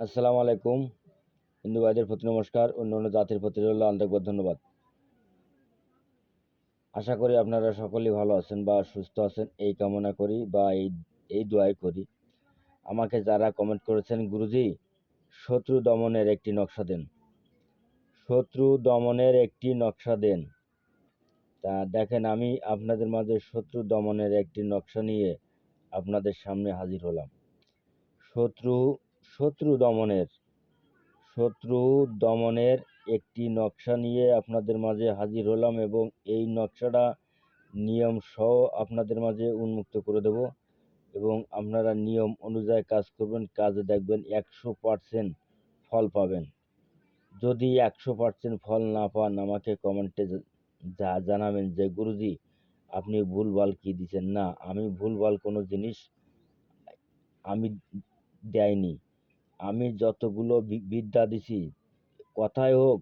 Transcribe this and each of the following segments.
আসসালামু আলাইকুম। হিন্দু ভাইদের প্রতি নমস্কার, অন্য অন্য জাতির প্রতি রইল আন্তরিকভাবে ধন্যবাদ। আশা করি আপনারা সকলেই ভালো আছেন বা সুস্থ আছেন, এই কামনা করি বা এই এই দোয়াই করি। আমাকে যারা কমেন্ট করেছেন, গুরুজি, শত্রু দমনের একটি নকশা দেন। শত্রু দমনের একটি নকশা দেন। তা দেখেন, আমি আপনাদের মাঝে শত্রু দমনের একটি নকশা নিয়ে আপনাদের সামনে হাজির হলাম। শত্রু শত্রু দমনের শত্রু দমনের একটি নকশা নিয়ে আপনাদের মাঝে হাজির হলাম এবং এই নকশাটা নিয়ম সহ আপনাদের মাঝে উন্মুক্ত করে দেব এবং আপনারা নিয়ম অনুযায়ী কাজ করবেন, কাজে দেখবেন একশো পারসেন্ট ফল পাবেন। যদি একশো পারসেন্ট ফল না পান, আমাকে কমেন্টে যা জানাবেন যে, গুরুজি, আপনি ভুলভাল কী দিচ্ছেন? না, আমি ভুলভাল কোনো জিনিস আমি দেয়নি। আমি যতগুলো বিদ্যা দিছি কথায় হোক,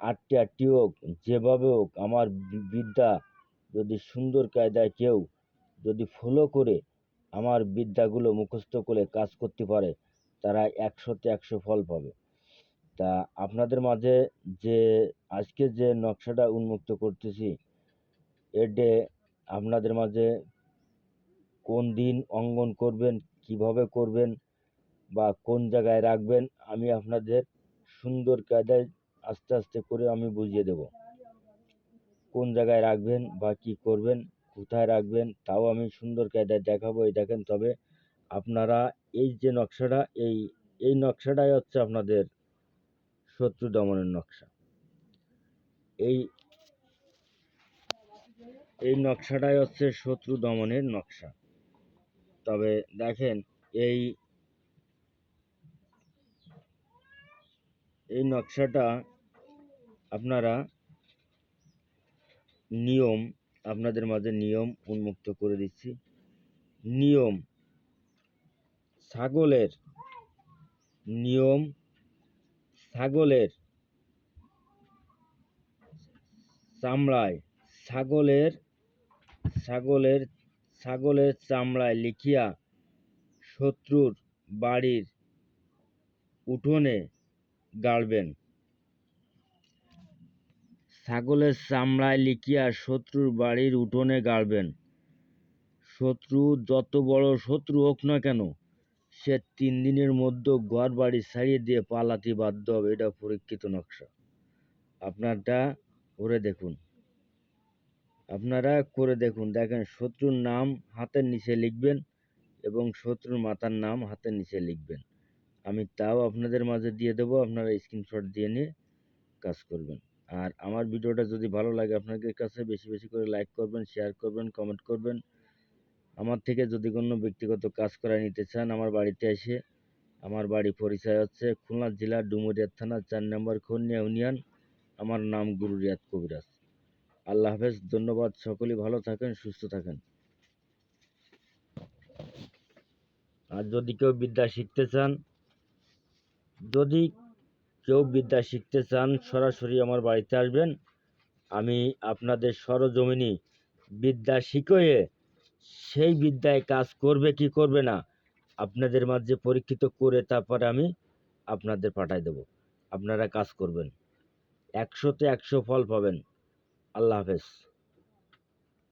আটটি আটটি হোক, যেভাবে হোক, আমার বিদ্যা যদি সুন্দর কায়দায় কেউ যদি ফলো করে, আমার বিদ্যাগুলো মুখস্থ করে কাজ করতে পারে, তারা একশোতে একশো ফল পাবে। তা আপনাদের মাঝে যে, আজকে যে নকশাটা উন্মুক্ত করতেছি, এডে আপনাদের মাঝে কোন দিন অঙ্গন করবেন, কীভাবে করবেন বা কোন জায়গায় রাখবেন, আমি আপনাদের সুন্দর কায়দায় আস্তে আস্তে করে আমি বুঝিয়ে দেব। কোন জায়গায় রাখবেন বা কি করবেন, কোথায় রাখবেন, তাও আমি সুন্দর কায়দায় দেখাবো। এই দেখেন, তবে আপনারা এই যে নকশাটা, এই এই নকশাটাই হচ্ছে আপনাদের শত্রু দমনের নকশা। এই এই নকশাটাই হচ্ছে শত্রু দমনের নকশা। তবে দেখেন, এই এই নকশাটা আপনারা নিয়ম, আপনাদের মাঝে নিয়ম উন্মুক্ত করে দিচ্ছি। নিয়ম, ছাগলের নিয়ম, ছাগলের চামড়ায়, ছাগলের ছাগলের ছাগলের চামড়ায় লিখিয়া শত্রুর বাড়ির উঠোনে গাড়বেন। ছাগলের চামড়ায় লিখিয়া শত্রুর বাড়ির উঠোনে গাড়বেন। শত্রু যত বড় শত্রু হোক না কেন, সে তিন দিনের মধ্যে ঘর বাড়ি ছাড়িয়ে দিয়ে পালাতে বাধ্য হবে। এটা পরীক্ষিত নকশা। আপনারটা করে দেখুন। আপনারা করে দেখুন। দেখেন, শত্রুর নাম হাতের নিচে লিখবেন এবং শত্রুর মাতার নাম হাতের নিচে লিখবেন। আমি তাও আপনাদের মাঝে দিয়ে দেবো, আপনারা স্ক্রিনশট দিয়ে নিয়ে কাজ করবেন। আর আমার ভিডিওটা যদি ভালো লাগে আপনাদের কাছে, বেশি বেশি করে লাইক করবেন শেয়ার করবেন কমেন্ট করবেন। আমার থেকে যদি কোনো ব্যক্তিগত কাজ করায় নিতে চান, আমার বাড়িতে এসে আমার বাড়ি পরিচয় হচ্ছে খুলনা জেলার ডুমুরিয়া থানা, চার নম্বর খন্নিয়া ইউনিয়ন। আমার নাম গুরু রিয়াদ কবিরাজ। আল্লাহ হাফেজ, ধন্যবাদ। সকলেই ভালো থাকেন, সুস্থ থাকেন। আর যদি কেউ বিদ্যা শিখতে চান যদি কেউ বিদ্যা শিখতে চান, সরাসরি আমার বাড়িতে আসবেন। আমি আপনাদের সরজমিনি বিদ্যা শিখিয়ে সেই বিদ্যায় কাজ করবে কি করবে না, আপনাদের মাঝে পরীক্ষিত করে তারপরে আমি আপনাদের পাঠাই দেব। আপনারা কাজ করবেন। একশোতে একশো ফল পাবেন। আল্লাহ হাফেজ।